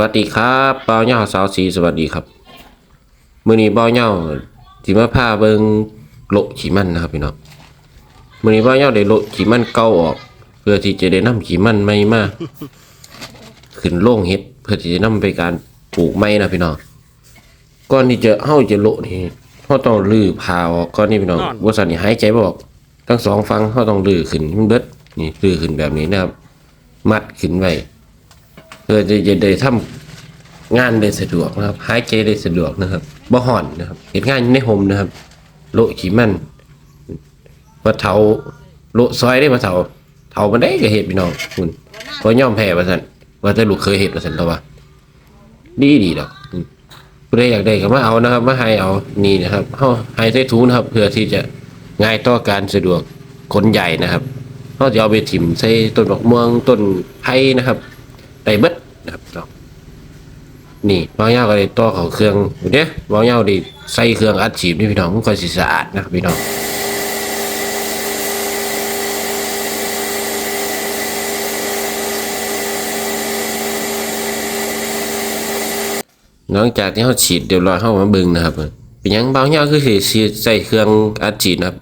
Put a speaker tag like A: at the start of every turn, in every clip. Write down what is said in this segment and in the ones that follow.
A: วัสดีครับเป้าเหย้าสาวสีสวัสดีครับมื้อนี้เป้าเหย้าสิมาพาเบิ่งโละขี้มันนะครับพี่น้องมื้อนี้เป้าเหย้าได้โละขี้มันเก่าออก เพื่อที่จะได้นำขี้มันใหม่มาขึ้นโล่งเฮ็ดเพื่อที่จะนำไปการปลูกใหม่นะพี่น้องก่อนที่จะเฮาจะโละนี่เฮาต้องลื้อผ้าออกก่อนนี่พี่น้องบ่ซั่นนี่หายใจบ่ออกทั้งสองฝั่งเฮาต้องลื้อขึ้นให้มันเบิดนี่ลื้อขึ้นแบบนี้นะครับ มัดขึ้นไว้ เพื่อจะจะได้ทำงานได้สะดวกนะครับหายใจได้สะดวกนะครับบ่ห่อนนะครับเห็นงานอยู่ในห่มนะครับ โลขี้มันว่าเถาโลซอยได้มาเถาเถามันได้ก็เห็ดพี่น้องคุณบ่ยอมแพ้ว่าซั่นว่าแต่ลูกเคยเห็ดว่าซั่นแล้วว่าดีดีดอกอืมผู้ใดอยากได้ก็มาเอานะครับ มาให้เอานี่นะครับเฮาให้ใส่ถุงนะครับ เพื่อที่จะง่ายต่อการสะดวกคนใหญ่นะครับเฮาจะเอาไปถิ่มใส่ต้นดอกม่วงต้นไผ่นะครับ ได้เบิดนะครับพี่น้องนี่บางอย่าก็ได้ต่อเขาเครื่องเด้บางอย่างได้ใส่เครื่องอัดฉีดนี่พี่น้องมันค่อยสิสะอาดนะครับพี่น้องหลังจากที่เขาฉีดเรียบร้อเข้ามาบิ่งนะครับ เป็นยังบางอย่าคือสีใส่เครื่องอัดฉีดนะครับ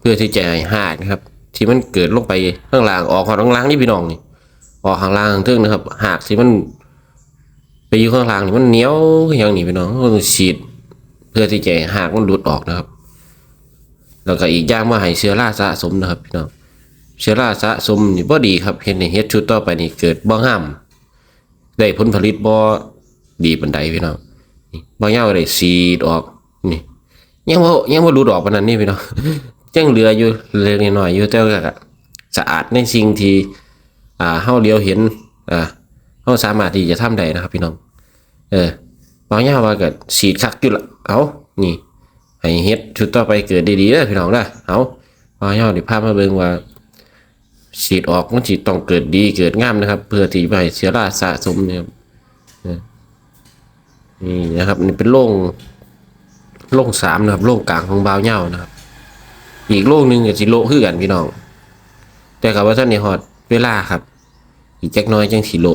A: เพื่อที่จะให้หากนะครับ ที่มันเกิดลงไปข้างล่างออกของข้างล่างนี่พี่น้องนี่ ออกข้างล่างทึ่งนะครับ หากสิมัน ไปอยู่ข้างล่างนี่มันเหนียวอย่างนี้พี่น้องเราต้องฉีด เพื่อที่จะหากมันหลุดออกนะครับ แล้วก็อีกอย่างมาให้เชื้อราสะสมนะครับพี่น้องเชื้อราสะสมนี่บ่ดีครับเห็นในเฮ็ดชุดต่อไปนี่เกิดบ่งามได้ผลผลิตบ่ดีปานใดพี่น้องนี่บ่ยาวได้ฉีดออกนี่ยังบ่ยังบ่หลุดออกปานนั้นนี่พี่น้องยังเหลืออยู่เล็กน้อยอยู่แต่ก็สะอาดในสิ่งที่ อ่าเฮาเลียวเห็นอ่าเฮาสามารถที่จะทำได้นะครับพี่น้อง เออบางอย่างว่าก็สีดคักอยู่ละเอานี่ให้เฮ็ดชุดต่อไปเกิดดีๆเด้อพี่น้องเด้อเอาบางอย่างนี่ภาพมาเบิ่งว่าสีดออกมันสิต้องเกิดดีเกิดงามนะครับ เพื่อที่ไปเสียราสะสมเนี่ยครับนี่นะครับนี่เป็นโล่งโล่งสามนะครับโล่งกลางของบาวเหย้านะครับ อีกโล่งหนึ่งก็สิโลคือกันพี่น้อง แต่กับว่าท่านในฮอดเวลาครับ อีกจักน้อยจังสีโล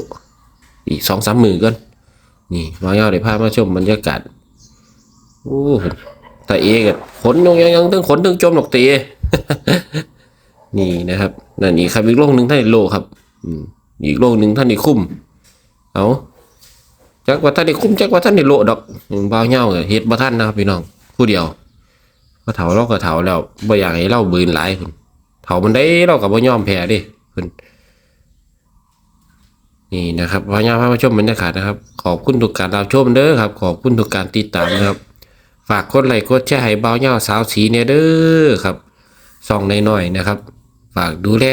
A: อีกสองสามมือก่อนนี่มาเงาได้พามาชมบรรยากาศโอ้แต่เอกขนยังยังยังตึงขนตึงจมหรอกเตนี่นะครับนั่นอีกครับอีกโลกหนึ่งท่านโลครับอืมอีกโลกหนึ่งท่านได้คุ้มเอาจักว่าท่านได้คุ้มจักว่าท่านได้โลดอกบ่าวเงาเฮ็ดบ่ท่านนะครับพี่น้องผู้เดียวก็เถาเราก็เถาแล้วบ่อยากให้เราบืนหลายพุ่นเถามันได้เราก็บ่ยอมแพ้ดิเพิ่ นี่นะครับพญาพามาชมบรรยากาศนะครับ ขอบคุณทุกการรับชมเด้อครับ ขอบคุณทุกการติดตามนะครับ ฝากกดไลค์กดแชร์ให้เบาเงาสาวสีเนี่ยเด้อครับส่องน้อยๆนะครับ ฝากดูแล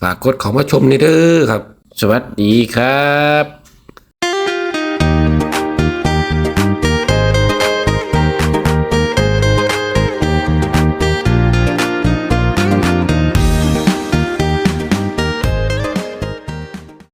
A: ฝากกดของมาชมเนี่ยเด้อครับ สวัสดีครับ